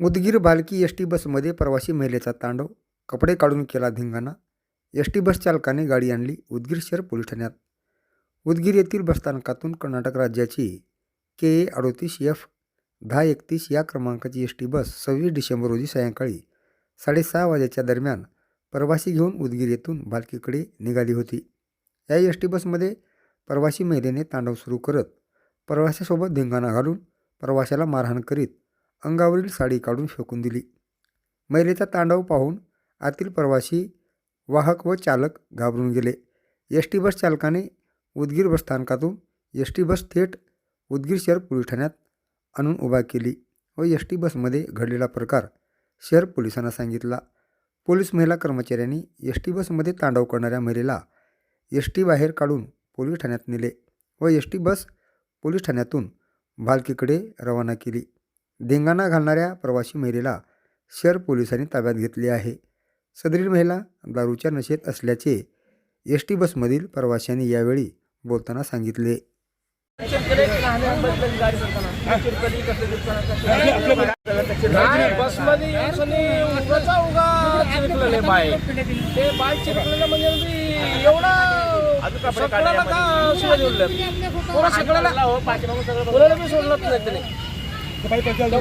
Udgir Balki S T बसमध्ये प्रवासी महिलेचा तांडव कपडे काढून केला धिंगाणा. एस टी बस चालकाने गाडी आणली उदगीर शहर पोलीस ठाण्यात. उदगीर येथील बसस्थानकातून कर्नाटक राज्याची के ए अडोतीस एफ दहा एकतीस या क्रमांकाची एस टी बस सव्वीस डिसेंबर रोजी सायंकाळी साडेसहा वाजेच्या दरम्यान प्रवासी घेऊन उदगीर येथून बालकीकडे निघाली होती. या एस टी बसमध्ये प्रवासी महिलेने तांडव सुरू करत प्रवाशासोबत धिंगाणा घालून प्रवाशाला मारहाण करीत अंगावरील साडी काढून फेकून दिली. महिलेचा तांडव पाहून आतील प्रवासी वाहक व चालक घाबरून गेले. एस टी बस चालकाने उदगीर बसस्थानकातून एस टी बस थेट उदगीर शहर पोलीस ठाण्यात आणून उभा केली व एस टी बसमध्ये घडलेला प्रकार शहर पोलिसांना सांगितला. पोलीस महिला कर्मचाऱ्यांनी एस टी बसमध्ये तांडव करणाऱ्या महिलेला एस टी बाहेर काढून पोलीस ठाण्यात नेले व एस टी बस पोलीस ठाण्यातून भालकीकडे रवाना केली. धिंगाणा घालणाऱ्या प्रवासी महिलेला शहर पोलिसांनी ताब्यात घेतले आहे सदरील महिला दारूच्या नशेत असल्याचे एस टी बसमधील प्रवाशांनी यावेळी बोलताना सांगितले बसमध्ये उगाचा उगा चिरकलेले बाय ते बाय चिरकलेलं म्हणजे एवढा सगळ्याला का शिवाय कोणा सगळ्याला कोणाला नाही त्याने ఇకపై ప్రజలు